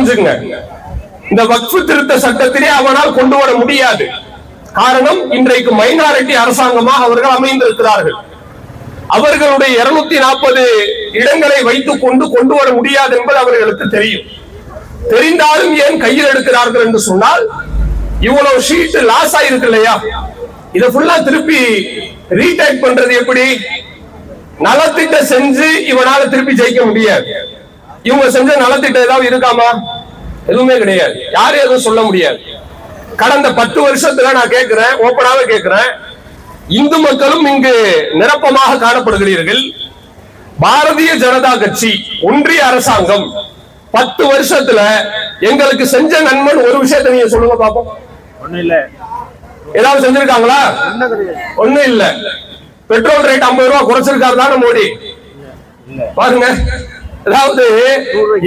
புரிஞ்சுங்க இந்த வக்ஃபு திருத்த சட்டத்திலே அவனால் கொண்டு வர முடியாது. காரணம் இன்றைக்கு மைனாரிட்டி அரசாங்கமாக அவர்கள் அமைந்திருக்கிறார்கள். அவர்களுடைய இருநூத்தி நாற்பது இடங்களை வைத்துக் கொண்டு கொண்டு வர முடியாது என்பது அவர்களுக்கு தெரியும். தெரிந்தாலும் ஏன் கையில் எடுக்கிறார்கள் என்று சொன்னால் இவ்வளவு ஷீட் லாஸ் ஆயிருக்கு இல்லையா? இதை ஃபுல்லா திருப்பி ரீடைப் பண்றது எப்படி? நலத்திட்ட செஞ்சு இவனால திருப்பி ஜெயிக்க முடியாது. இவங்க செஞ்ச நலத்திட்டம் ஏதாவது இருக்காமா? எதுவுமே கிடையாது. யாரும் எதுவும் சொல்ல முடியாது. கடந்த பத்து வருஷத்துல நான் கேட்கிறேன் ஓப்பனாக கேட்கிறேன். இந்து மக்களும் இங்கு நிரப்பமாக காணப்படுகிறீர்கள். பாரதிய ஜனதா கட்சி ஒன்றிய அரசாங்கம் பத்து வருஷத்துல எங்களுக்கு செஞ்ச நன்மன் ஒரு விஷயத்தை நீங்க சொல்லுங்க பாப்போம். ஒண்ணும் இல்ல. ஏதாவது செஞ்சிருக்காங்களா? ஒண்ணும் இல்ல. பெட்ரோல் ரேட் ஐம்பது ரூபாய் குறைச்சிருக்காரு தானே மோடி? பாருங்க. அதாவது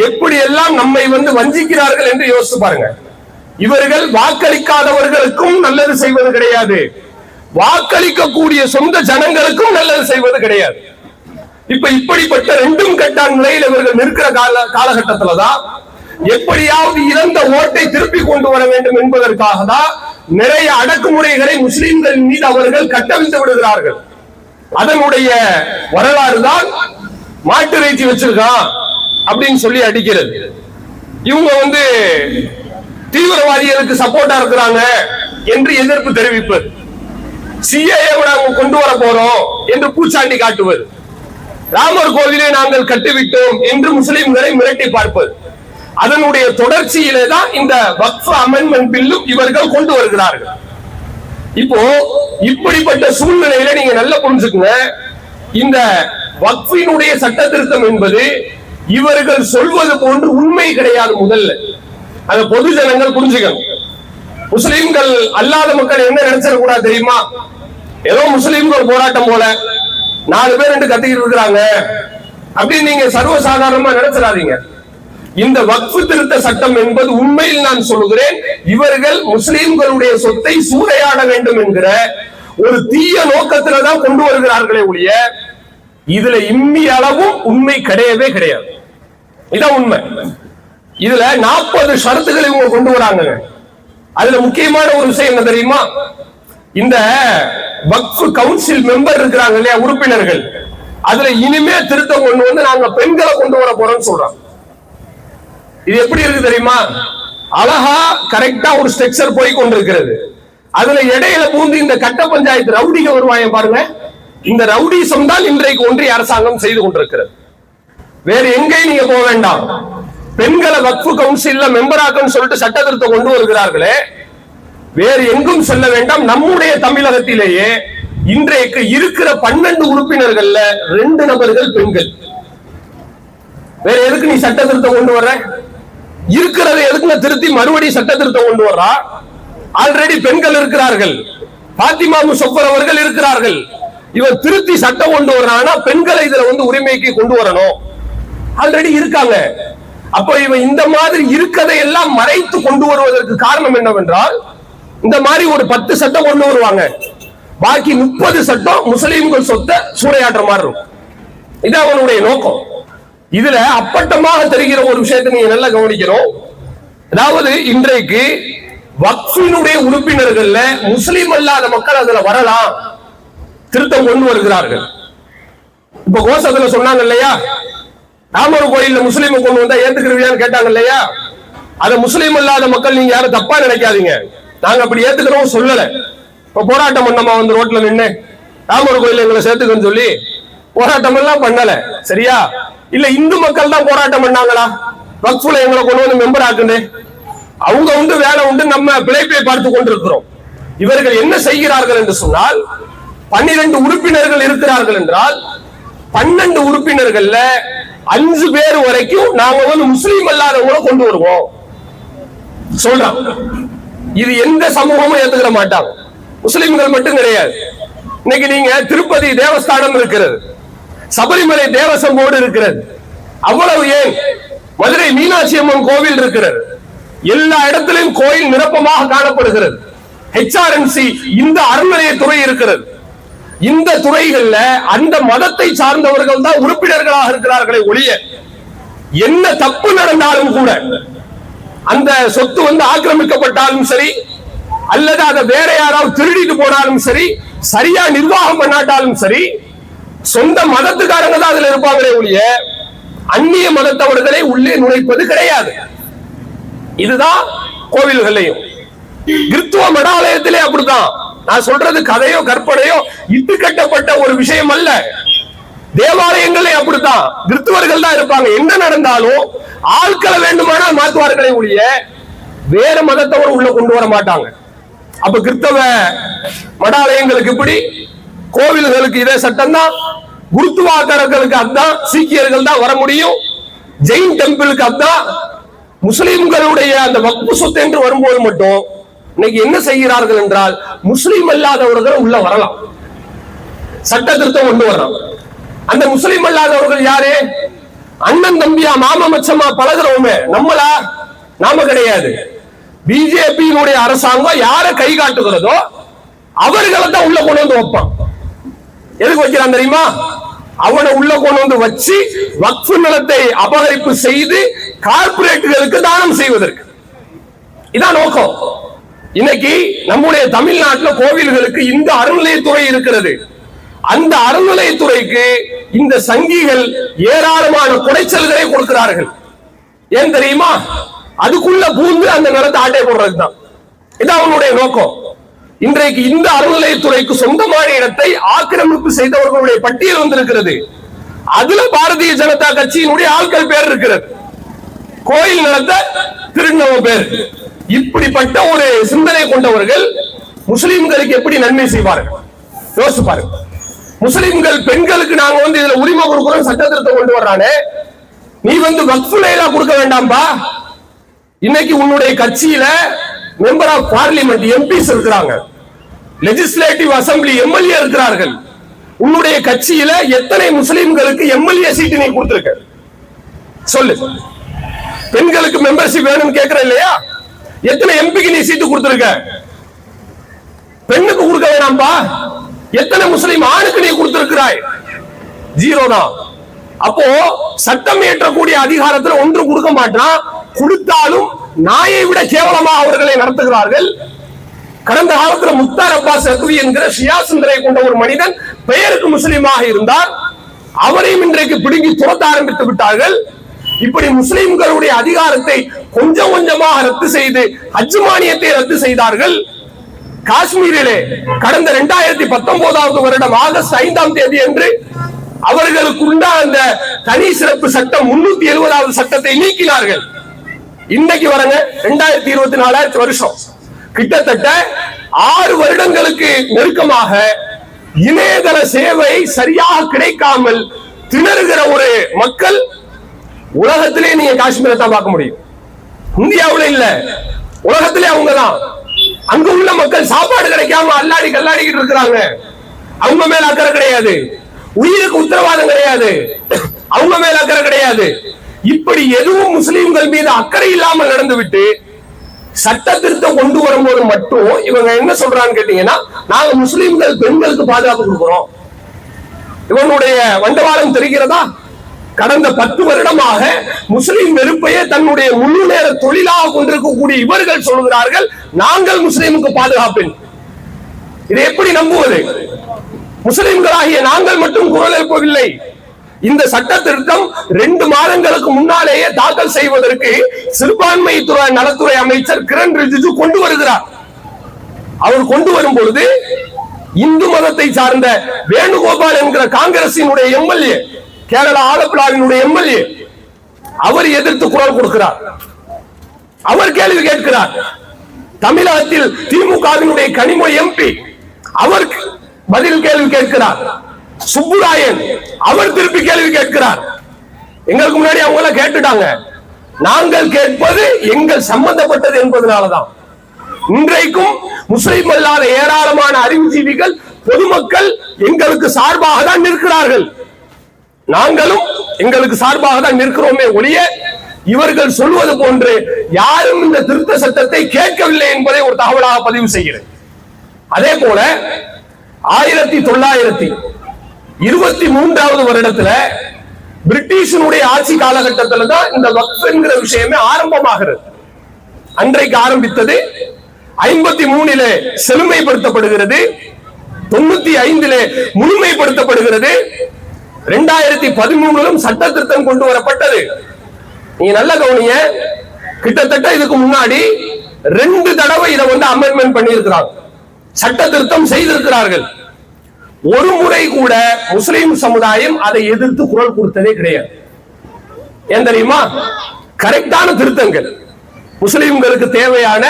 எப்படி எல்லாம் நம்மை வந்து வஞ்சிக்கிறார்கள் என்று யோசிச்சு பாருங்க. இவர்கள் வாக்களிக்காதவர்களுக்கும் நல்லது செய்வது கிடையாது. வாக்களிக்கக்கூடிய சொந்த ஜனங்களுக்கும் நல்லது செய்வது கிடையாது. இப்ப இப்படிப்பட்ட ரெண்டும் கட்டான் நிலையில் இவர்கள் நிற்கிற கால காலகட்டத்துலதான் எப்படியாவது இழந்த ஓட்டை திருப்பி கொண்டு வர வேண்டும் என்பதற்காக தான் நிறைய அடக்குமுறைகளை முஸ்லிம்கள் மீது அவர்கள் கட்டவிழ்த்து விடுகிறார்கள். அதனுடைய வரலாறு தான் மாட்டு இறைச்சி வச்சிருக்கான் அப்படின்னு சொல்லி அடிக்கிறது. இவங்க வந்து தீவிரவாதிகளுக்கு சப்போர்ட்டா இருக்கிறாங்க என்று எதிர்ப்பு தெரிவிப்பது சிஏஏ நாங்கள் கொண்டு வர போறோம் என்று பூச்சாண்டி காட்டுவது. ராமர் கோவிலை நாங்கள் கட்டிவிட்டோம் என்று முஸ்லிம்களை மிரட்டி பார்ப்பது. அதனுடைய தொடர்ச்சியிலே தான் இந்த வக்ஃப் அமெண்ட்மெண்ட் பில்லும் இவர்கள் கொண்டு வருகிறார்கள். இப்போ இப்படிப்பட்ட சூழ்நிலையில நீங்க நல்லா புரிஞ்சுக்குங்க. இந்த வக்ஃபினுடைய சட்ட திருத்தம் என்பது இவர்கள் சொல்வது போன்று உண்மை கிடையாது முதல்ல. அத பொது ஜனங்கள் புரிஞ்சுக்கணும். முஸ்லிம்கள் அல்லாத மக்கள் என்ன நினைச்சிட கூடாது தெரியுமா? ஏதோ முஸ்லிம்கள் போராட்டம் போல நாலு பேர் ரெண்டு கத்திக்கிட்டு இருக்கிறாங்க அப்படின்னு நீங்க சர்வசாதாரணமா நினைச்சிடாதீங்க. இந்த வக்ஃபு திருத்த சட்டம் என்பது உண்மையில் நான் சொல்லுகிறேன். இவர்கள் முஸ்லிம்களுடைய சொத்தை சூறையாட வேண்டும் என்கிற ஒரு தீய நோக்கத்துல தான் கொண்டு வருகிறார்களே ஒழிய இதுல இம்மி அளவும் உண்மை கிடையவே கிடையாது. இதான் உண்மை. இதுல நாற்பது ஷரத்துகளை இவங்க கொண்டு வராங்க. அதுல முக்கியமான ஒரு விஷயம் என்ன தெரியுமா? இந்த வக்ஃபு கவுன்சில் மெம்பர் இருக்கிறாங்க இல்லையா உறுப்பினர்கள். அதுல இனிமே திருத்தம் கொண்டு வந்து நாங்க பெண்களை கொண்டு வர போறோம்னு சொல்றோம் இது எப்படி இருக்கு தெரியுமா? அழகா கரெக்டா ஒரு ஸ்ட்ரக்சர் போய் கொண்டிருக்கிறது. அதுல இடையில பூந்து இந்த கட்ட பஞ்சாயத்து ரவுடிக வருவாங்க பாருங்க. இந்த ரவுடிசம் தான் இன்றைக்கு ஒன்றிய அரசாங்கம் செய்து கொண்டிருக்கிறது. வேற எங்கேயும் நீங்க போக வேண்டாம். பெண்களை வக்ஃபு கவுன்சில்ல மெம்பராக்கன்னு சொல்லிட்டு சட்ட திருத்தம் கொண்டு வருகிறார்களே வேறு எங்கும் செல்ல வேண்டாம். நம்முடைய தமிழகத்திலேயே இன்றைக்கு இருக்கிற பன்னெண்டு உறுப்பினர்கள்ல ரெண்டு நபர்கள் பெண்கள். வேற எதுக்கு நீ சட்ட திருத்தம் கொண்டு வர்ற? இருக்கிறத எதுக்கு திருத்தி மறுபடியும் சட்ட திருத்தம் கொண்டு வர்றா? ஆல்ரெடி பெண்கள் இருக்கிறார்கள். பாத்திமா முசப்பர் அவர்கள் இருக்கிறார்கள். இவன் திருத்தி சட்டம் கொண்டு வர்றான்னா பெண்களை இதுல வந்து உரிமைக்கு கொண்டு வரணும். ஆல்ரெடி இருக்காங்க. அப்ப இவன் இந்த மாதிரி இருக்கதை எல்லாம் மறைத்து கொண்டு வருவதற்கு காரணம் என்னவென்றால் இந்த மாதிரி ஒரு பத்து சட்டம் கொண்டு வருவாங்க. பாக்கி முப்பது சட்டம் முஸ்லீம்கள் சொத்தை சூறையாடுற மாதிரி இருக்கும். இது அவனுடைய நோக்கம். இதுல அப்பட்டமாக தெரிகிற ஒரு விஷயத்தை நீங்க நல்லா கவனிக்கணும். அதாவது இன்றைக்கு வக்ஃபினுடைய உறுப்பினர்கள்ல முஸ்லீம் அல்லாத மக்கள் அதுல வரலாம். திருத்தம் கொண்டு வருகிறார்கள். இப்ப கோஷத்துல சொன்னாங்க இல்லையா? ராமர் கோயில்ல முஸ்லீம் கொண்டு வந்தா ஏத்துக்கிறவியான்னு கேட்டாங்க இல்லையா? அத முஸ்லீம் இல்லாத மக்கள் நீங்க யாரும் தப்பா நினைக்காதீங்க. நாங்க அப்படி ஏத்துக்கிறோம் சொல்லல. இப்ப போராட்டம் பண்ணமா வந்து ரோட்ல நின்னு ராமர் கோயில் எங்களை சேர்த்துக்கன்னு சொல்லி போராட்டம் எல்லாம் பண்ணல. சரியா? இல்ல இந்து மக்கள் தான் போராட்டம் பண்ணாங்களா? வக்ஃபுல எங்களை கொண்டு வந்து மெம்பர் ஆக்குண்டு அவங்க உண்டு வேலை உண்டு நம்ம பிழைப்பை பார்த்து கொண்டிருக்கிறோம். இவர்கள் என்ன செய்கிறார்கள் என்று சொன்னால் பன்னிரண்டு உறுப்பினர்கள் இருக்கிறார்கள் என்றால் பன்னெண்டு உறுப்பினர்கள்ல அஞ்சு பேர் வரைக்கும் நாங்க வந்து முஸ்லீம் அல்லாதவங்கள கொண்டு வருவோம். சொல்றோம் இது எந்த சமூகமும் ஏத்துக்கிற மாட்டாங்க. முஸ்லிம்கள் மட்டும் கிடையாது. இன்னைக்கு நீங்க திருப்பதி தேவஸ்தானம் இருக்கிறது. சபரிமலை தேவசம் போர்டு இருக்கிறது. அவ்வளவு ஏன்? மதுரை மீனாட்சி அம்மன் கோவில் இருக்கிறது. எல்லா இடத்திலும் கோயில் நிரப்பமாக காணப்படுகிறது. ஹெச்ஆர்என்சி இந்த அறநிலையத்துறை இருக்கிறது. இந்த துறைகள்ல அந்த மதத்தை சார்ந்தவர்கள் தான் உறுப்பினர்களாக இருக்கிறார்களே ஒழிய என்ன தப்பு நடந்தாலும் கூட அந்த சொத்து வந்து ஆக்கிரமிக்கப்பட்டாலும் சரி அல்லது அதை வேற யாராவது திருடிட்டு போனாலும் சரி சரியா நிர்வாகம் பண்ணாட்டாலும் சரி சொந்த மதத்துக்காரங்க தான் அதுல இருப்பாங்களே ஒழிய அந்நிய மதத்தவர்களை உள்ளே நுழைப்பது கிடையாது. இதுதான் கோவில்களையும் கிறித்துவ மடாலயத்திலே அப்படித்தான். நான் சொல்றது கதையோ கற்பனையோ இட்டு கட்டப்பட்ட ஒரு விஷயம் அல்ல. தேவாலயங்களே அப்படித்தான். கிறிஸ்துவர்கள் தான் இருப்பாங்க. என்ன நடந்தாலும் ஆட்களை வேண்டுமானால் மாற்றுவார்களே ஒழிய வேற மதத்தவர் உள்ள கொண்டு வர மாட்டாங்க. அப்ப கிறிஸ்தவ மடாலயங்களுக்கு இப்படி கோவில்களுக்கு இதே சட்டம் தான் குருத்துவாக்காரர்களுக்கு அதுதான் சீக்கியர்கள் தான் வர முடியும். ஜெயின் டெம்பிளுக்கு அதுதான். முஸ்லிம்களுடைய அந்த வக்பு சொத்து என்று வரும்போது மட்டும் இன்னைக்கு என்ன செய்கிறார்கள் என்றால் முஸ்லீம் அல்லாதவர்கள் உள்ள வரலாம். சட்ட திருத்தம் கொண்டு வரலாம் அந்த முஸ்லிம் அல்லாதவர்கள் யாரு? அண்ணன் தம்பியா மாமா மச்சமா பழகுறவங்க. நம்மளா? நாம கிடையாது. பிஜேபியினுடைய அரசாங்கம் யாரை கை காட்டுகிறதோ அவர்களை தான் உள்ள கொண்டு வந்து வைப்பான். எதுக்கு வைக்கிறான் தெரியுமா? அவனை உள்ள கொண்டு வந்து வச்சு வக்ஃபு நிலத்தை அபகரிப்பு செய்து கார்பரேட்டுகளுக்கு தானம் செய்வதற்கு. இதான் நோக்கம். இன்னைக்கு நம்முடைய தமிழ்நாட்டில் கோவில்களுக்கு இந்த அறநிலையத்துறை இருக்கிறது. அந்த அறநிலையத்துறைக்கு இந்த சங்கிகள் ஏராளமான குடைச்சல்களை கொடுக்கிறார்கள். ஏன் தெரியுமா? அதுக்குள்ள பூந்து அந்த நிலத்தை ஆட்டை போடுறது தான் இது அவனுடைய நோக்கம். இன்றைக்கு இந்த அறநிலையத்துறைக்கு சொந்தமான இடத்தை ஆக்கிரமிப்பு செய்தவர்களுடைய பட்டியல் வந்திருக்கிறது. அதுல பாரதிய ஜனதா கட்சியினுடைய ஆட்கள் பேர் இருக்கிறது. கோயில் நிலத்தை திருநவ பேர். இப்படிப்பட்ட ஒரு சிந்தனை கொண்டவர்கள் முஸ்லிம்களுக்கு எப்படி நன்மை செய்வார்கள்? யோசிச்சு பாருங்க. முஸ்லிம்கள் பெண்களுக்கு நாங்க வந்து இதுல உரிமை கொடுக்கிறோம் சட்ட திருத்தம் கொண்டு வர்றானே. நீ வந்து வக்ஃபுலேலா கொடுக்க வேண்டாம்பா. இன்னைக்கு உன்னுடைய கட்சியில மெம்பர் ஆஃப் பார்லிமெண்ட் எம்பிஸ் இருக்கிறாங்க. லெஜிஸ்லேட்டிவ் அசம்பிளி எம்எல்ஏ இருக்கிறார்கள். உன்னுடைய கட்சியில எத்தனை முஸ்லிம்களுக்கு எம்எல்ஏ சீட்டு நீ கொடுத்திருக்க? சொல்லு. பெண்களுக்கு மெம்பர்ஷிப் வேணும்னு கேக்குற இல்லையா? எத்தனை எம்பிக்கு நீ சீட்டு கொடுத்திருக்க? பெண்ணுக்கு கொடுக்க வேணாம்பா. எத்தனை முஸ்லிம் ஆணுக்கு நீ கொடுத்திருக்கிறாய்? ஜீரோ தான். அப்போ சட்டம் இயற்றக்கூடிய அதிகாரத்துல ஒன்று கொடுக்க மாட்டான். கொடுத்தாலும் நாயை விட கேவலமா அவர்களை நடத்துகிறார்கள். கடந்த காலத்துல முக்தார் அப்பாஸ் நக்வி என்கிற ஷியாசுந்தரை கொண்ட ஒரு மனிதன் பெயருக்கு முஸ்லீமாக இருந்தார். அவரையும் இன்றைக்கு பிடுங்கி துரத்த ஆரம்பித்து விட்டார்கள். இப்படி முஸ்லிம்களுடைய அதிகாரத்தை கொஞ்சம் கொஞ்சமாக ரத்து செய்து ஹஜ் மானியத்தை ரத்து செய்தார்கள். காஷ்மீரிலே கடந்த இரண்டாயிரத்தி பத்தொன்பதாவது வருடம் ஆகஸ்ட் ஐந்தாம் தேதி அன்று அவர்களுக்கு அந்த தனி சிறப்பு சட்டம் முன்னூத்தி எழுபதாவது சட்டத்தை நீக்கினார்கள். இன்னைக்கு வரங்க ரெண்டாயிரத்தி இருபத்தி நாலாயிரத்தி வருஷம். கிட்டத்தட்ட ஆறு வருடங்களுக்கு நெருக்கமாக இணையதள சேவை சரியாக கிடைக்காமல் திணறுகிற ஒரு மக்கள் உலகத்திலே நீங்க காஷ்மீரை தான் பார்க்க முடியும். இந்தியாவுல இல்ல. உலகத்திலே அவங்க தான் அங்க உள்ள மக்கள் சாப்பாடு கிடைக்காம அல்லாடி கல்லாடிக்கிட்டு இருக்கிறாங்க. அவங்க மேல அக்கறை கிடையாது. உயிருக்கு உத்தரவாதம் கிடையாது. அவங்க மேல அக்கறை கிடையாது. இப்படி எதுவும் முஸ்லிம்கள் மீது அக்கறை இல்லாமல் நடந்துவிட்டு சட்ட திருத்தம் கொண்டு வரும்போது மட்டும் இவங்க என்ன சொல்றான்னு கேட்டீங்கன்னா நாங்க முஸ்லீம்கள் பெண்களுக்கு பாதுகாப்பு கொடுக்குறோம். இவனுடைய வண்டவாளம் தெரிகிறதா? கடந்த பத்து வருடமாக முஸ்லிம் வெறுப்பையே தன்னுடைய முழு நேர தொழிலாக கொண்டிருக்கக்கூடிய இவர்கள் சொல்கிறார்கள் நாங்கள் முஸ்லிமுக்கு பாதுகாப்பேன் இதை எப்படி நம்புவது? முஸ்லிம்களாகிய நாங்கள் மட்டும் குரல் எழுப்பவில்லை. இந்த சட்ட திருத்தம் ரெண்டு மாதங்களுக்கு முன்னாலேயே தாக்கல் செய்வதற்கு சிறுபான்மை துறை நலத்துறை அமைச்சர் கிரண் ரிஜிஜு கொண்டு வருகிறார். அவர் கொண்டு வரும் பொழுது இந்து மதத்தை சார்ந்த வேணுகோபால் என்கிற காங்கிரசினுடைய எம்எல்ஏ கேரளா ஆலப்புழாவினுடைய எம்எல்ஏ அவர் எதிர்த்து குரல் கொடுக்கிறார். அவர் கேள்வி கேட்கிறார். தமிழகத்தில் திமுகவினுடைய கனிமொழி எம்பி அவர் பதில் கேள்வி கேட்கிறார். சுப்புராயன் அவர் திருப்பி கேள்வி கேட்கிறார். எங்களுக்கு முன்னாடி அவங்க எல்லாம் கேட்டுட்டாங்க. நாங்கள் கேட்பது எங்கள் சம்பந்தப்பட்டது என்பதனாலதான். இன்றைக்கும் முஸ்லிம் அல்லாத ஏராளமான அறிவுஜீவிகள் பொதுமக்கள் எங்களுக்கு சார்பாக தான் நிற்கிறார்கள். நாங்களும் எங்களுக்கு சார்பாக தான் நிற்கிறோமே ஒழிய இவர்கள் சொல்வது போன்று யாரும் இந்த திருத்த சட்டத்தை கேட்கவில்லை என்பதை ஒரு தகவலாக பதிவு செய்கிறேன். அதே போல ஆயிரத்தி தொள்ளாயிரத்தி இருபத்தி மூன்றாவது வருடத்துல பிரிட்டிஷனுடைய ஆட்சி காலகட்டத்தில் தான் இந்த வக்ஃப் என்கிற விஷயமே ஆரம்பமாகிறது. அன்றைக்கு ஆரம்பித்தது ஐம்பத்தி மூணிலே செழுமைப்படுத்தப்படுகிறது தொண்ணூத்தி ஐந்திலே முழுமைப்படுத்தப்படுகிறது ரெண்டாயிரத்தி பதிமூணுலும் சட்ட திருத்தம் கொண்டு வரப்பட்டது நீங்க நல்ல கவனிய கிட்டத்தட்ட இதுக்கு முன்னாடி ரெண்டு தடவை இதை வந்து அமெண்ட்மெண்ட் பண்ணியிருக்கிறாங்க. சட்ட திருத்தம் செய்திருக்கிறார்கள். ஒரு முறை கூட முஸ்லிம் சமுதாயம் அதை எதிர்த்து குரல் கொடுத்ததே கிடையாது. ஏன் தெரியுமா? கரெக்டான திருத்தங்கள். முஸ்லிம்களுக்கு தேவையான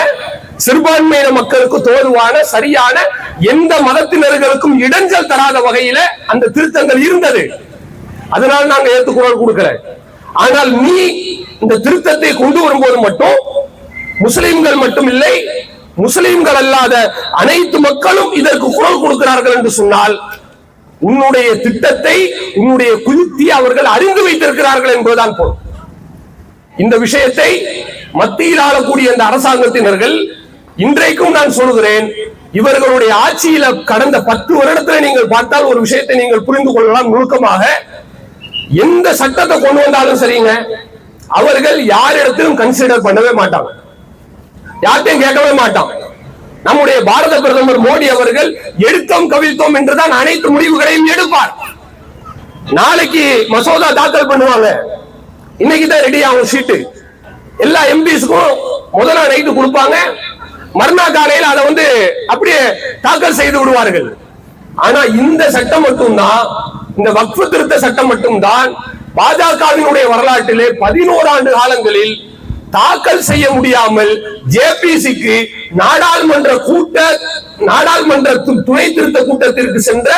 சிறுபான்மையின மக்களுக்கு தோதுவான சரியான எந்த மதத்தினர்களுக்கும் இடைஞ்சல் தராத வகையில அந்த திருத்தங்கள் இருந்தது. அதனால நாங்க ஏத்து கொடுக்கல. ஆனால் நீ இந்த திருத்தத்தை கொண்டு வரும்போது மட்டும் முஸ்லிம்கள் மட்டும் இல்லை முஸ்லிம்கள் அல்லாத அனைத்து மக்களும் இதற்கு குரல் கொடுக்கிறார்கள் என்று சொன்னால் உன்னுடைய திட்டத்தை உன்னுடைய குயுக்தி அவர்கள் அறிந்து வைத்திருக்கிறார்கள் என்பதுதான் பொருள். இந்த விஷயத்தை மத்தியில் ஆளக்கூடிய இந்த அரசாங்கத்தினர்கள் இன்றைக்கும் நான் சொல்கிறேன் இவர்களுடைய ஆட்சியில கடந்த பத்து வருடத்துல நீங்கள் பார்த்தால் ஒரு விஷயத்தை நீங்கள் புரிந்து கொள்ளலாம். நுணுக்கமாக எந்த சட்டத்தை கொண்டு வந்தாலும் சரிங்க. அவர்கள் யாரிடத்திலும் கன்சிடர் பண்ணவே மாட்டாங்க. யார்ட்டையும் கேட்கவே மாட்டான் நம்முடைய பாரத பிரதமர் மோடி அவர்கள் எடுத்தோம் கவிழ்த்தோம் என்றுதான் அனைத்து முடிவுகளையும் எடுப்பார். நாளைக்கு மசோதா தாக்கல் பண்ணுவாங்க. இன்னைக்கு தான் ரெடி ஆகும் சீட்டு எல்லா எம்பிஸ்க்கும் முதல் நாள் நைட்டு கொடுப்பாங்க. மறுநாள் காலையில் அதை வந்து அப்படியே தாக்கல் செய்து விடுவார்கள். ஆனா இந்த சட்டம் மட்டும்தான் இந்த வக்ஃபு திருத்த சட்டம் மட்டும்தான் பாஜகவினுடைய வரலாற்றிலே பதினோரு ஆண்டு காலங்களில் தாக்கல் செய்ய முடியாமல் ஜேபிசிக்கு நாடாளுமன்ற கூட்ட நாடாளுமன்ற துணை திருத்த கூட்டத்திற்கு சென்ற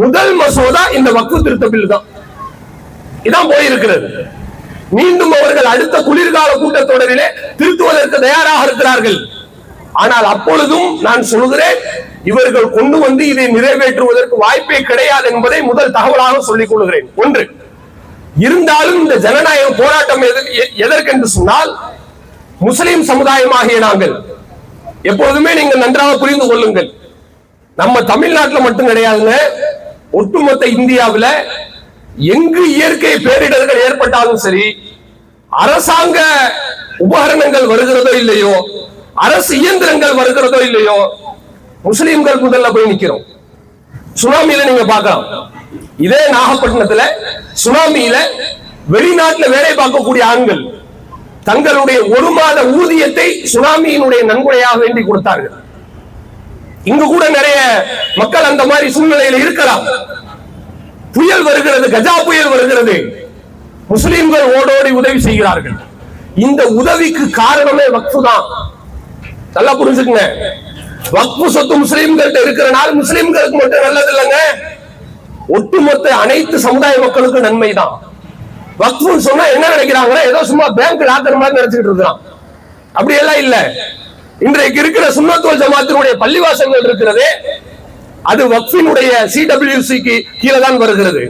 முதல் மசோதா இந்த வக்ஃபு திருத்த பில் தான் இதான் போயிருக்கிறது. மீண்டும் அவர்கள் அடுத்த குளிர்கால கூட்டத்தொடரிலே திருத்துவதற்கு தயாராக இருக்கிறார்கள். ஆனால் அப்பொழுதும் நான் சொல்கிறேன் இவர்கள் கொண்டு வந்து இதை நிறைவேற்றுவதற்கு வாய்ப்பே கிடையாது என்பதை முதல் தகவலாக சொல்லிக் கொள்கிறேன். ஒன்று இருந்தாலும் இந்த ஜனநாயக போராட்டம் எது- எ- எதற்கென்று சொன்னால் முஸ்லிம் சமுதாயமாகிய நாங்கள் எப்பொழுதுமே நீங்கள் நன்றாக புரிந்து கொள்ளுங்கள். நம்ம தமிழ்நாட்டில் மட்டும் கிடையாதுங்க ஒட்டுமொத்த இந்தியாவுல எங்கு இயற்கை பேரிடர்கள் ஏற்பட்டாலும் சரி அரசாங்க உபகரணங்கள் வருகிறதோ இல்லையோ அரசு இயந்திரங்கள் வருகிறதோ இல்லையோ முஸ்லிம்கள் முதல்ல போய் நிக்கிறோம். சுனாமியில நீங்க பார்க்கலாம். இதே நாகப்பட்டினத்துல சுனாமியில வெளிநாட்டுல வேலை பார்க்கக்கூடிய ஆண்கள் தங்களுடைய ஒரு மாத ஊதியத்தை சுனாமியினுடைய நன்கொடையாக வேண்டி கொடுத்தார்கள். இங்க கூட நிறைய மக்கள் அந்த மாதிரி சூழ்நிலையில இருக்கலாம். புயல் வருகிறது கஜா புயல் வருகிறது. முஸ்லிம்கள் ஓடோடி உதவி செய்கிறார்கள். இந்த உதவிக்கு காரணமே வக்ஃபு தான். நல்லா புரிஞ்சுக்குங்க. வக்பு சொத்து முஸ்லீம்கள்ட்ட இருக்கிறனால முஸ்லீம்களுக்கு மட்டும் நல்லது இல்லைங்க ஒட்டுமொத்த அனைத்து சமுதாய மக்களுக்கும் நன்மைதான். வக்ஃபு சொன்னா என்ன நினைக்கிறாங்கன்னா ஏதோ சும்மா பேங்க் லாக்கர் மாதிரி நினைச்சுக்கிட்டு இருக்கிறான் அப்படி எல்லாம் இல்ல. இன்றைக்கு இருக்கிற சுண்ணத்துவ ஜமாத்தினுடைய பள்ளிவாசங்கள் இருக்கிறது. அது வக்ஃபினுடைய சிடபிள்யூசிக்கு கீழே தான் வருகிறது.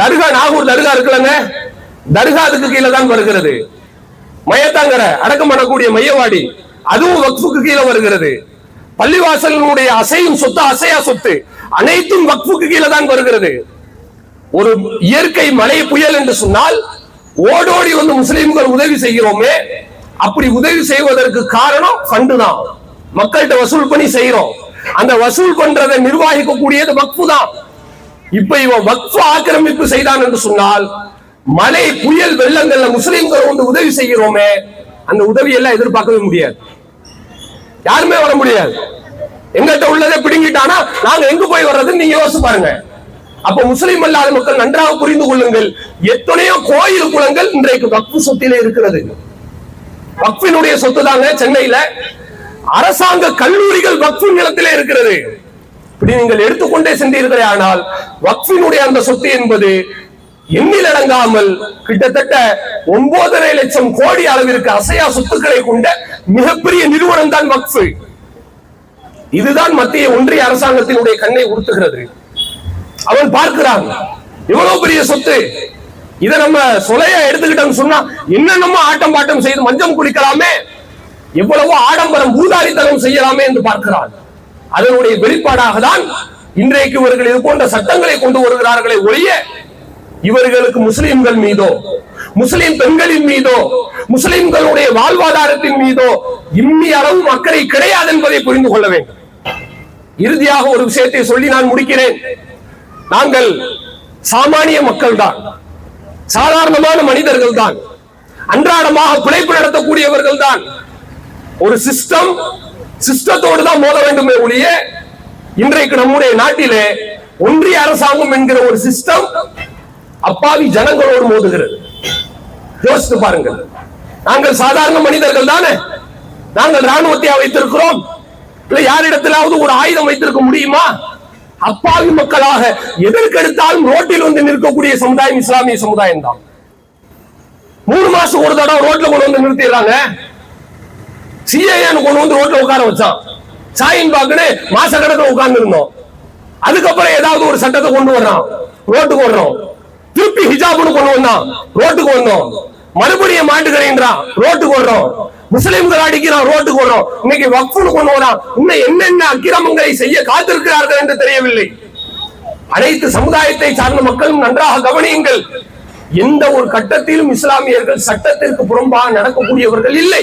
தர்கா நாகூர் தர்கா இருக்குல்லங்க. தர்கா அதுக்கு கீழே தான் வருகிறது. மயத்தாங்கர அடக்கம் பண்ணக்கூடிய மையவாடி அதுவும் வக்ஃபுக்கு கீழே வருகிறது. பள்ளிவாசலினுடைய அசையும் சொத்து அசையா சொத்து அனைத்தும் வக்ஃபுக்கு கீழே தான் வருகிறது. ஒரு இயற்கை மழை புயல் என்று சொன்னால் ஓடோடி வந்து முஸ்லீம்கள் உதவி செய்கிறோமே அப்படி உதவி செய்வதற்கு காரணம் ஃபண்டு தான். மக்கள்கிட்ட வசூல் பண்ணி செய்யறோம் அந்த வசூல் பண்றதை நிர்வகிக்கக்கூடியது வக்ஃபு தான். இப்ப இவன் வக்ஃபு ஆக்கிரமிப்பு செய்தான் என்று சொன்னால் மழை புயல் வெள்ளங்கள்ல முஸ்லீம்கள் வந்து உதவி செய்கிறோமே அந்த உதவி எல்லாம் எதிர்பார்க்கவே முடியாது. யாருமே வர முடியாது. எங்கிட்ட உள்ளதை பிடுங்கிட்டானா நாங்க எங்க போய் வர்றதுன்னு நீங்க யோசிச்சு பாருங்க. அப்ப முஸ்லிம் அல்லாத மக்கள் நன்றாக புரிந்து கொள்ளுங்கள். எத்தனையோ கோயில் குளங்கள் இன்றைக்கு வக்ஃபு சொத்திலே இருக்கிறது. வக்ஃபினுடைய சொத்து தாங்க சென்னையில. அரசாங்க கல்லூரிகள் வக்ஃபு நிலத்திலே இருக்கிறது. இப்படி நீங்கள் எடுத்துக்கொண்டே சென்றீர்களே ஆனால் வக்ஃபினுடைய அந்த சொத்து என்பது எண்ணில் அடங்காமல் கிட்டத்தட்ட ஒன்பதரை லட்சம் கோடி அளவிற்கு அசையா சொத்துக்களை கொண்ட மிகப்பெரிய நிறுவனம் தான் வக்ஃபு. இதுதான் மத்திய ஒன்றிய அரசாங்கத்தினுடைய கண்ணை உறுத்துகிறது. அவன் பார்க்கிறான் இவ்வளவு பெரிய சொத்து? இதை நம்ம சொலையா எடுத்துக்கிட்டோம்னு சொன்னா என்னென்னமோ ஆட்டம் பாட்டம் செய்து மஞ்சம் குடிக்கலாமே எவ்வளவோ ஆடம்பரம் பூதாரித்தனம் செய்யலாமே என்று பார்க்கிறான். அதனுடைய வெளிப்பாடாக தான் இன்றைக்கு இவர்கள் இது போன்ற சட்டங்களை கொண்டு வருகிறார்களே ஒழிய இவர்களுக்கு முஸ்லிம்கள் மீதோ முஸ்லிம் பெண்களின் மீதோ முஸ்லிம்களுடைய வாழ்வாதாரத்தின் மீதோ இம்மி அளவும் அக்கறை கிடையாது என்பதை புரிந்து கொள்ள வேண்டும். இறுதியாக ஒரு விஷயத்தை சொல்லி நான் முடிக்கிறேன். நாங்கள் சாமானிய மக்கள் தான் சாதாரணமான மனிதர்கள் தான் அன்றாடமாக பிழைப்பு நடத்தக்கூடியவர்கள் தான் ஒரு சிஸ்டம் சிஸ்டத்தோடு தான் மோத வேண்டுமே ஒழிய இன்றைக்கு நம்முடைய நாட்டிலே ஒன்றிய அரசாங்கம் என்கிற ஒரு சிஸ்டம் அப்பாவி ஜனங்களோடு மோதுகிறது. யோசித்து பாருங்கள். நாங்கள் சாதாரண மனிதர்கள் தானே? நாங்கள் ராணுவத்தை வைத்திருக்கிறோம் இல்ல யாரிடத்திலாவது ஒரு ஆயுதம் வைத்திருக்க முடியுமா? அப்பாவி மக்களாக எதற்கெடுத்தாலும் ரோட்டில் வந்து நிற்கக்கூடிய சமுதாயம் இஸ்லாமிய சமுதாயம் தான். மூணு மாசம் ஒரு தடவை ரோட்ல கொண்டு வந்து நிறுத்திடுறாங்க. சிஏன்னு கொண்டு வந்து ரோட்ல உட்கார வச்சான். சாயின் பாக்குன்னு மாச கணக்கில் உட்கார்ந்து இருந்தோம் அதுக்கப்புறம் ஏதாவது ஒரு சட்டத்தை கொண்டு வர்றான். ரோட்டுக்கு வர்றோம். திருப்பி ஹிஜாப்னு கொண்டு வந்தான் ரோட்டுக்கு வந்தோம். மறுபடியும் மாட்டுக்கிறேன்றான் ரோட்டுக்கு வர்றோம். முஸ்லிம்கள் அடிக்கிறான் ரோட்டுக்கு வர்றோம். இன்னைக்கு வக்ஃபுன்னு கொண்டு வரான் இன்னும் என்னென்ன அக்கிரமங்களை செய்ய காத்திருக்கிறார்கள் என்று தெரியவில்லை. அனைத்து சமுதாயத்தை சார்ந்த மக்களும் நன்றாக கவனியுங்கள். எந்த ஒரு கட்டத்திலும் இஸ்லாமியர்கள் சட்டத்திற்கு புறம்பாக நடக்கக்கூடியவர்கள் இல்லை.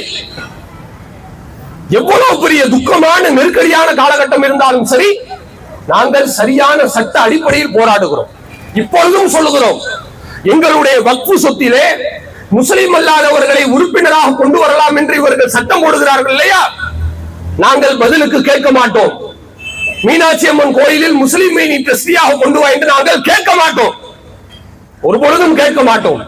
எவ்வளவு பெரிய துக்கமான நெருக்கடியான காலகட்டம் இருந்தாலும் சரி நாங்கள் சரியான சட்ட அடிப்படையில் போராடுகிறோம். இப்பொழுதும் சொல்லுகிறோம் எங்களுடைய வக்ஃபு சொத்திலே முஸ்லிம் அல்லாதவர்களை உறுப்பினராக கொண்டு வரலாம் என்று இவர்கள் சட்டம் போடுகிறார்கள் இல்லையா? நாங்கள் பதிலுக்கு கேட்க மாட்டோம். மீனாட்சி அம்மன் கோயிலில் முஸ்லிமை நீ ட்ரஸ்டியாக கொண்டு வா என்று நாங்கள் கேட்க மாட்டோம். ஒரு பொழுதும் கேட்க மாட்டோம்.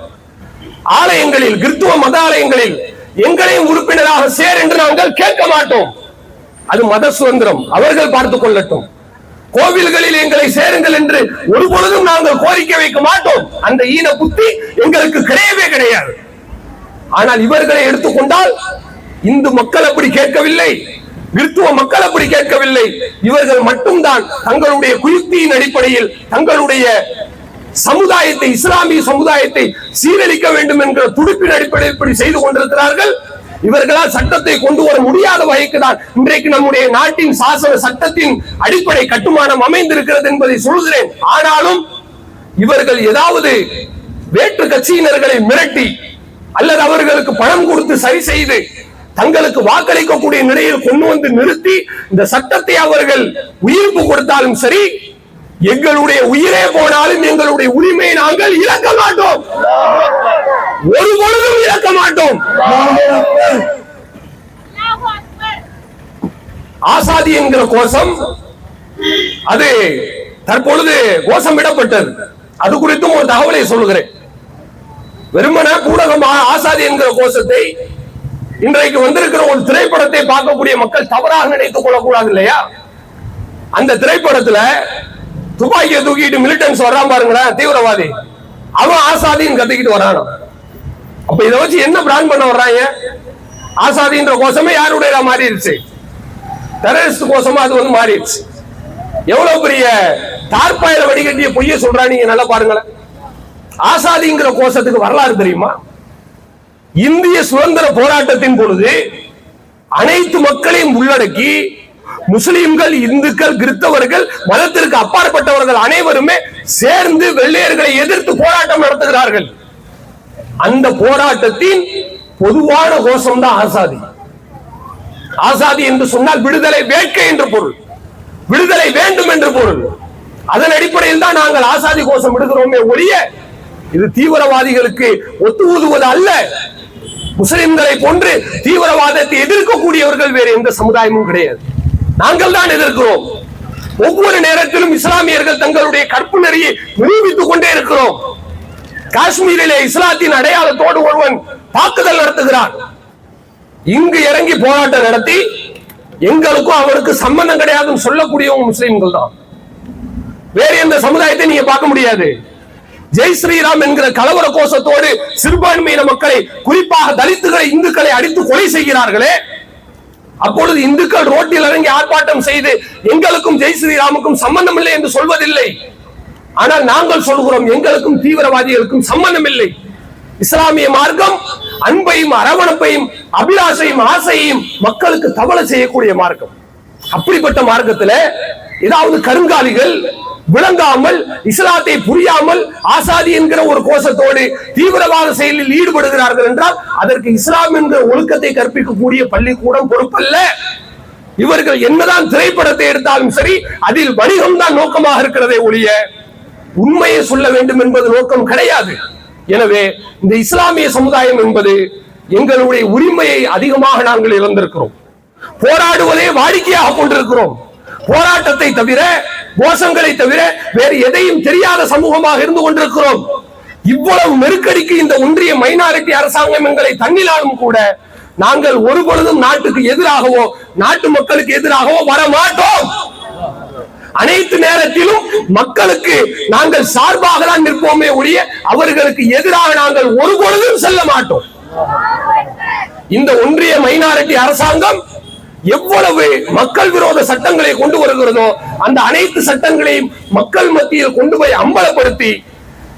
ஆலயங்களில் கிறித்துவ மத ஆலயங்களில் எங்களையும் உறுப்பினராக சேர் என்று நாங்கள் கேட்க மாட்டோம். அது மத சுதந்திரம். அவர்கள் பார்த்துக் கொள்ளட்டும். கோவில்களில் எங்களை சேருங்கள் என்று ஒருபொழுதும் நாங்கள் கோரிக்கை வைக்க மாட்டோம். அந்த ஈன புத்தி எங்களுக்கு கிடையவே கிடையாது. ஆனால் இவர்களை எடுத்துக்கொண்டால் இந்து மக்கள் அப்படி கேட்கவில்லை கிறிஸ்துவ மக்கள் அப்படி கேட்கவில்லை. இவர்கள் மட்டும்தான் தங்களுடைய குயுக்தியின் அடிப்படையில் தங்களுடைய சமுதாயத்தை இஸ்லாமிய சமுதாயத்தை சீரழிக்க வேண்டும் என்ற துடிப்பின் அடிப்படையில் இப்படி செய்து கொண்டிருக்கிறார்கள். இவர்களால் சட்டத்தை கொண்டு வர முடியாத வகைக்கு தான் இன்றைக்கு நம்முடைய நாட்டின் சாசன சட்டத்தின் அடிப்படை கட்டுமானம் அமைந்திருக்கிறது என்பதை சொல்கிறேன் ஆனாலும் இவர்கள் ஏதாவது வேற்று கட்சியினர்களை மிரட்டி அல்லது அவர்களுக்கு பணம் கொடுத்து சரி செய்து தங்களுக்கு வாக்களிக்கக்கூடிய நிலையில் கொண்டு வந்து நிறுத்தி இந்த சட்டத்தை அவர்கள் உயிர்ப்பு கொடுத்தாலும் சரி எங்களுடைய உயிரே போனாலும் எங்களுடைய உரிமையை நாங்கள் இழக்க மாட்டோம். ஒரு பொழுதும் இழக்க மாட்டோம். ஆசாதி என்கிற கோஷம் அது தற்பொழுது கோஷம் விடப்பட்டது அது குறித்தும் ஒரு தகவலை சொல்லுகிறேன். வெறுமன ஊடகமாக ஆசாதி என்கிற கோஷத்தை இன்றைக்கு வந்திருக்கிற ஒரு திரைப்படத்தை பார்க்கக்கூடிய மக்கள் தவறாக நினைத்துக் கொள்ளக்கூடாது இல்லையா? அந்த திரைப்படத்துல துப்பாக்கியை தூக்கிட்டு மிலிட்டன்ஸ் வர்றான் பாருங்களேன் தீவிரவாதி. அவன் ஆசாதின்னு கத்திக்கிட்டு வரானோ. அப்ப இதை வச்சு என்ன பிளான் பண்ண வர்றாங்க? ஆசாதின்ற கோஷமே யாருடைய மாறிடுச்சு? டெரரிஸ்ட் கோஷமா அது வந்து மாறிடுச்சு. எவ்வளவு பெரிய தார்பாயில வடிகட்டிய பொய்ய சொல்றா நீங்க நல்லா பாருங்களேன். ஆசாதிங்கிற கோஷத்துக்கு வரலாறு தெரியுமா? இந்திய சுதந்திர போராட்டத்தின் பொழுது அனைத்து மக்களையும் உள்ளடக்கி முஸ்லிம்கள் இந்துக்கள் கிறிஸ்தவர்கள் மதத்திற்கு அப்பாற்பட்டவர்கள் அனைவருமே சேர்ந்து வெள்ளையர்களை எதிர்த்து போராட்டம் நடத்துகிறார்கள். அந்த போராட்டத்தின் பொதுவான கோஷம் தான் ஆசாதி. ஆசாதி என்று சொன்னால் விடுதலை வேட்கை என்று பொருள். விடுதலை வேண்டும் என்று பொருள். அதன் அடிப்படையில் தான் நாங்கள் ஆசாதி கோஷம் விடுகிறோமே ஒழிய இது தீவிரவாதிகளுக்கு ஒத்து ஊதுவது அல்ல. முஸ்லிம்களை போன்று தீவிரவாதத்தை எதிர்க்கக்கூடியவர்கள் வேறு எந்த சமுதாயமும் கிடையாது. நாங்கள் தான் எதிர்க்கிறோம். ஒவ்வொரு நேரத்திலும் இஸ்லாமியர்கள் தங்களுடைய கற்பு நெறியை நிரூபித்துக் கொண்டே இருக்கிறோம். காஷ்மீரிலே இஸ்லாத்தின் அடையாளத்தோடு ஒருவன் தாக்குதல் நடத்துகிறான். இங்கு இறங்கி போராட்டம் நடத்தி எங்களுக்கும் அவருக்கு சம்பந்தம் கிடையாதுன்னு சொல்லக்கூடியவங்க முஸ்லீம்கள் தான் வேற எந்த சமுதாயத்தை நீங்க பார்க்க முடியாது. ஜெய் ஸ்ரீராம் என்கிற கலவர கோஷத்தோடு சிறுபான்மையின மக்களை குறிப்பாக தலித்துகளை இந்துக்களை அடித்து கொலை செய்கிறார்களே அப்பொழுது இந்துக்கள் ரோட்டில் இறங்கி ஆர்ப்பாட்டம் செய்து எங்களுக்கும் ஜெய் ஸ்ரீராமுக்கும் சம்பந்தம் இல்லை என்று சொல்வதில்லை. ஆனால் நாங்கள் சொல்கிறோம் எங்களுக்கும் தீவிரவாதிகளுக்கும் சம்பந்தம் இல்லை இஸ்லாமிய மார்க்கம் அன்பையும் அரவணைப்பையும் அபிலாஷையும் ஆசையையும் மக்களுக்கு தவளை செய்யக்கூடிய மார்க்கம். அப்படிப்பட்ட மார்க்கத்துல ஏதாவது கருங்காலிகள் விளங்காமல் இஸ்லாத்தை புரியாமல் ஆசாதி என்கிற ஒரு கோஷத்தோடு தீவிரவாத செயலில் ஈடுபடுகிறார்கள் என்றால் அதற்கு இஸ்லாம் என்கிற ஒழுக்கத்தை கற்பிக்கக்கூடிய பள்ளிக்கூடம் பொறுப்பல்ல. இவர்கள் என்னதான் திரைப்படத்தை எடுத்தாலும் சரி அதில் வணிகம் தான் நோக்கமாக இருக்கிறதே ஒழிய உண்மையை சொல்ல வேண்டும் என்பது நோக்கம் கிடையாது. எனவே இந்த இஸ்லாமிய சமுதாயம் என்பது எங்களுடைய உரிமையை அதிகமாக நாங்கள் இழந்திருக்கிறோம். போராடுவதே வாடிக்கையாக கொண்டிருக்கிறோம். போராட்டத்தை தவிர மோசங்களை தவிர வேறு எதையும் தெரியாத சமூகமாக இருந்து கொண்டிருக்கிறோம். இவ்வளவு நெருக்கடிக்கு இந்த ஒன்றிய மைனாரிட்டி அரசாங்கம் எங்களை தண்ணினாலும் கூட நாங்கள் ஒரு பொழுதும் நாட்டுக்கு எதிராகவோ நாட்டு மக்களுக்கு எதிராகவோ வர மாட்டோம் அனைத்து நேரத்திலும் மக்களுக்கு நாங்கள் சார்பாக தான் நிற்போமே ஒழிய அவர்களுக்கு எதிராக நாங்கள் ஒரு பொழுதும் செல்ல மாட்டோம். இந்த ஒன்றிய மைனாரிட்டி அரசாங்கம் எவ்வளவு மக்கள் விரோத சட்டங்களை கொண்டு வருகிறதோ அந்த அனைத்து சட்டங்களையும் மக்கள் மத்தியில் கொண்டு போய் அம்பலப்படுத்தி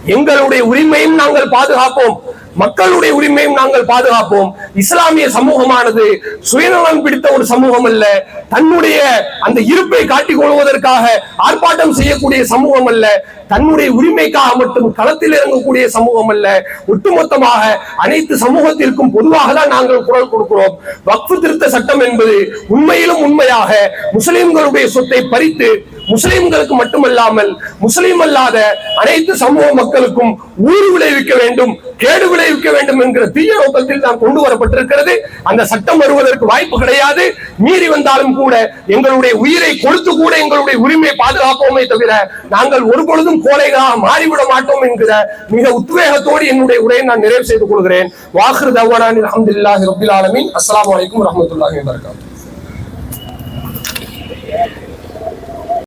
எங்களுடைய உரிமையும் நாங்கள் பாதுகாப்போம். மக்களுடைய உரிமையும் நாங்கள் பாதுகாப்போம். இஸ்லாமிய சமூகமானது சுயநலம் பிடித்த ஒரு சமூகம் அல்ல தன்னுடைய அந்த இருப்பை காட்டிக் கொள்வதற்காக ஆர்ப்பாட்டம் செய்யக்கூடிய சமூகம் அல்ல தன்னுடைய உரிமைக்காக மட்டும் களத்தில் இறங்கக்கூடிய சமூகம் அல்ல ஒட்டுமொத்தமாக அனைத்து சமூகத்திற்கும் பொதுவாக தான் நாங்கள் குரல் கொடுக்கிறோம். வக்ஃபு திருத்த சட்டம் என்பது உண்மையிலும் உண்மையாக முஸ்லிம்களுடைய சொத்தை பறித்து முஸ்லிம்களுக்கு மட்டுமல்லாமல் முஸ்லிம் அல்லாத அனைத்து சமூக மக்களுக்கும் ஊறு விளைவிக்க வேண்டும் கேடு விளைவிக்க வேண்டும் என்கிற தீய நோக்கத்தில் தான் கொண்டு வரப்பட்டிருக்கிறது. அந்த சட்டம் வருவதற்கு வாய்ப்பு கிடையாது. மீறி வந்தாலும் கூட எங்களுடைய உயிரை கொடுத்து கூட எங்களுடைய உரிமையை பாதுகாப்போமே தவிர நாங்கள் ஒரு பொழுதும் மாறிவிட மாட்டோம் என்கிற மிக உத்வேகத்தோடு என்னுடைய உரையை நான் நிறைவு செய்து கொள்கிறேன். வாஹிர் தவானான் அஹமதுல்லாஹி ரபில் ஆலமின். அஸ்லாம் அலைக்கும் வரஹ்மத்துல்லாஹி வபரகாத்துஹு.